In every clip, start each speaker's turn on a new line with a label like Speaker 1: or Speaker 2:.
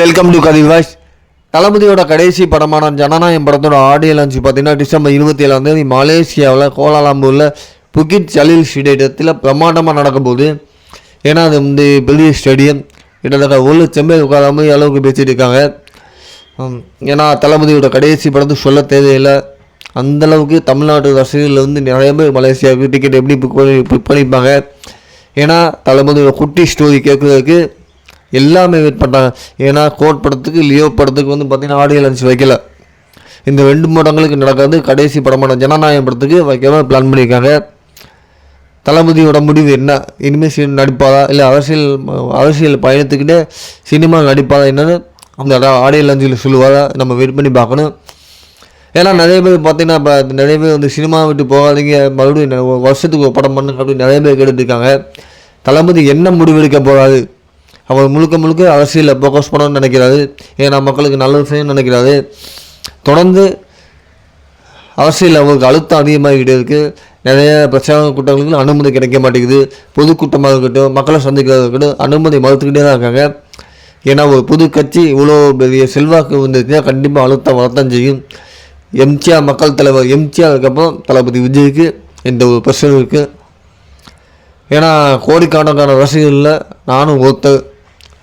Speaker 1: Welcome to கதி voice தளபதியோட கடைசி படமான ஜனநாயகம் படத்தோட ஆடியோ லான்ச் பார்த்தீங்கன்னா டிசம்பர் இருபத்தி ஏழாம் தேதி மலேசியாவில் கோலாலம்பூரில் புகித் ஜலீல் ஸ்டேடியத்தில் பிரம்மாண்டமாக நடக்க போகுது. ஏன்னா அது வந்து பெரிய ஸ்டேடியம். கிட்டத்தட்ட ஒரு லட்சம் பேர் அளவுக்கு பேசிட்டு இருக்காங்க. ஏன்னா தளபதியோட கடைசி படத்தை சொல்ல தேவையில்லை. அந்தளவுக்கு தமிழ்நாட்டு ரசிகர்கள் வந்து நிறைய பேர் மலேசியாவுக்கு டிக்கெட் எப்படி புக் பண்ணி புக் பண்ணியிருப்பாங்க. ஏன்னா தளபதியோட குட்டி ஸ்டோரி கேட்குறதுக்கு எல்லாமே வெயிட் பண்ணுறாங்க ஏன்னா கோட் படத்துக்கு லியோ படத்துக்கு வந்து பார்த்திங்கன்னா ஆடியோ லன்ச் வைக்கல. இந்த ரெண்டு படங்களுக்கு நடக்காது கடைசி படமான ஜனநாயகம் படத்துக்கு வைக்கவே பிளான் பண்ணியிருக்காங்க. தளபதியோட முடிவு என்ன? இனிமேல் சி நடிப்பாதா இல்லை அரசியல் அரசியல் பயணத்துக்கிட்டே சினிமா நடிப்பாதா என்னன்னு அந்த ஆடியோ லஞ்சில் சொல்லுவாரா? நம்ம வெயிட் பண்ணி பார்க்கணும். ஏன்னா நிறைய பேர் பார்த்தீங்கன்னா இப்போ நிறைய பேர் வந்து சினிமா விட்டு போகாதீங்க மறுபடியும் வருஷத்துக்கு ஒரு படம் பண்ணுங்க அப்படின்னு நிறைய பேர் கேட்டுருக்காங்க தளபதி என்ன முடிவெடுக்க போகாது அவர் முழுக்க முழுக்க அரசியலில் ஃபோக்கஸ் பண்ணணும்னு நினைக்கிறாரு. ஏன்னா மக்களுக்கு நல்லது செய்யணும்னு நினைக்கிறாரு. தொடர்ந்து அரசியலில் அவருக்கு அழுத்தம் அதிகமாகிக்கிட்டே இருக்குது நிறைய பிரச்சார கூட்டங்களுக்கு அனுமதி கிடைக்க மாட்டேங்குது. பொதுக்கூட்டமாக இருக்கட்டும் மக்களை சந்திக்கிறதா இருக்கட்டும் அனுமதி மறுத்துக்கிட்டே தான் இருக்காங்க. ஏன்னா ஒரு புது கட்சி இவ்வளோ பெரிய செல்வாக்கு வந்துச்சுன்னா கண்டிப்பாக அழுத்தம் வரத்தான் செய்யும். எம்ஜிஆர் மக்கள் தலைவர் எம்ஜிஆர் அதுக்கப்புறம் தளபதி விஜய்க்கு இந்த ஒரு பிரச்சனை இருக்குது ஏன்னா கோடிக்கணக்கான ரசிகர்களில் நானும் ஒருத்தர்.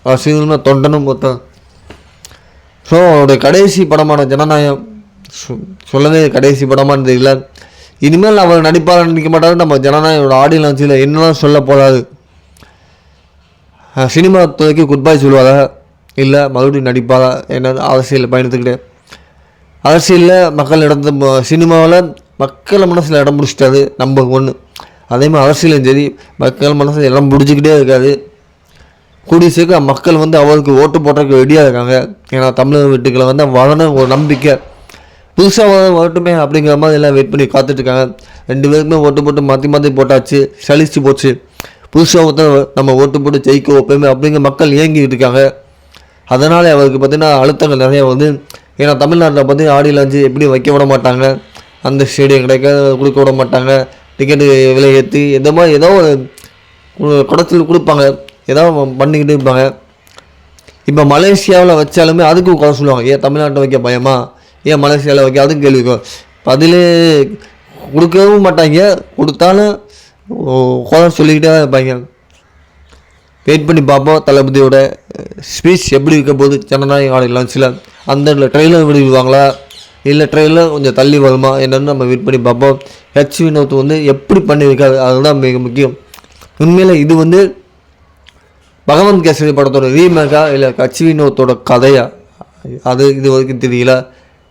Speaker 1: சினிமா தொண்டனும் பார்த்தா ஸோ அவருடைய கடைசி படமான ஜனநாயகம் சொ- சொல்லவே கடைசி படமாக தெரியல. இனிமேல் அவர் நடிப்பார் நினைக்க மாட்டாரு. நம்ம ஜனநாயகோட ஆடியோ லான்ச்சில் என்னதான் சொல்ல போகாது சினிமா துறைக்கு குட் பை சொல்லுவாரா? இல்லை மறுபடியும் நடிப்பாரா? என்ன அரசியல் பயணத்துக்கிட்டே அரசியலில் மக்கள் இடத்த சினிமாவில் மக்கள் மனசில் இடம் பிடிச்சிட்டாரு நம்பர் ஒன்று அதே மாதிரி அரசியலும் சரி மக்கள் மனசில் இடம் பிடிச்சிக்கிட்டே இருக்காது கூடிய சீக்கிரம் மக்கள் வந்து அவருக்கு ஓட்டு போடுறதுக்கு ரெடியாக இருக்காங்க. ஏன்னா தமிழக வீட்டுக்களை வந்து வரணும் ஒரு நம்பிக்கை. புதுசாக வரட்டுமே அப்படிங்கிற மாதிரி எல்லாம் வெயிட் பண்ணி காத்துட்ருக்காங்க. ரெண்டு பேருக்குமே ஓட்டு போட்டு மாற்றி மாற்றி போட்டாச்சு. சலிச்சு போச்சு. புதுசாக ஒருத்தர் நம்ம ஓட்டு போட்டு ஜெயிக்க வைப்போமே அப்படிங்கிற மக்கள் இயங்கிட்டு இருக்காங்க. அதனால் அவருக்கு பார்த்தீங்கன்னா அழுத்தங்கள் நிறையா வந்து ஏன்னா தமிழ்நாட்டில் பார்த்து ஆடி லாஞ்சு எப்படி வைக்க விட மாட்டாங்க. அந்த ஸ்டேடியம் கிடைக்க கொடுக்க விட மாட்டாங்க. டிக்கெட்டு விலை ஏற்றி எந்த மாதிரி ஏதோ ஒரு குடத்தில் கொடுப்பாங்க. ஏதோ பண்ணிக்கிட்டு இருப்பாங்க. இப்போ மலேசியாவில் வச்சாலுமே அதுக்கும் குறை சொல்லுவாங்க. ஏன் தமிழ்நாட்டில் வைக்க பயமா? ஏன் மலேசியாவில் வைக்க? அதுக்கு கேள்வி இருக்கும். பதிலே கொடுக்கவும் மாட்டாங்க. கொடுத்தாலும் குறை சொல்லிக்கிட்டே தான் இருப்பாங்க. வெயிட் பண்ணி பார்ப்போம். தளபதியோட ஸ்பீச் எப்படி இருக்க போகுது? ஜனநாயக ஆடியோ லான்ச்சில் அந்த ட்ரெயிலர் விடுவாங்களா இல்லை ட்ரெயிலர் கொஞ்சம் தள்ளி வருமா? என்னென்னு நம்ம வெயிட் பண்ணி பார்ப்போம். ஹெச் வினோத் வந்து எப்படி பண்ணியிருக்காரு? அதுதான் மிக முக்கியம். உண்மையில் இது வந்து பகவந்த் கேசரி படத்தோட ரீமேக்கா இல்லை கட்சி வினோத்தோட கதையா? அது இது வரைக்கும் தெரியல.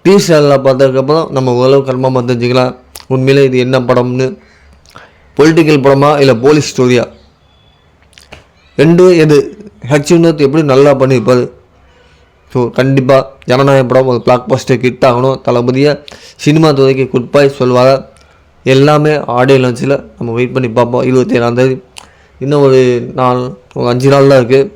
Speaker 1: டீசரில் பார்த்ததுக்கப்புறம் நம்ம ஓரளவு கர்மமாக தெரிஞ்சுக்கலாம். உண்மையிலே இது என்ன படம்னு. பொலிட்டிக்கல் படமா இல்லை போலீஸ் ஸ்டோரியா ரெண்டும் எது? ஹெச் வினோத் எப்படி நல்லா பண்ணியிருப்பார்? ஸோ கண்டிப்பாக ஜனநாயக படம் ஒரு பிளாக் பஸ்டர் கிட் ஆகணும். தளபதியை சினிமா துறைக்கு குட் பை சொல்வாங்க எல்லாமே ஆடியோ லான்ச்சில் நம்ம வெயிட் பண்ணி பார்ப்போம். இருபத்தி ஏழாந்தேதி இன்னும் ஒரு நாள் ஒரு அஞ்சு நாள் தான் இருக்குது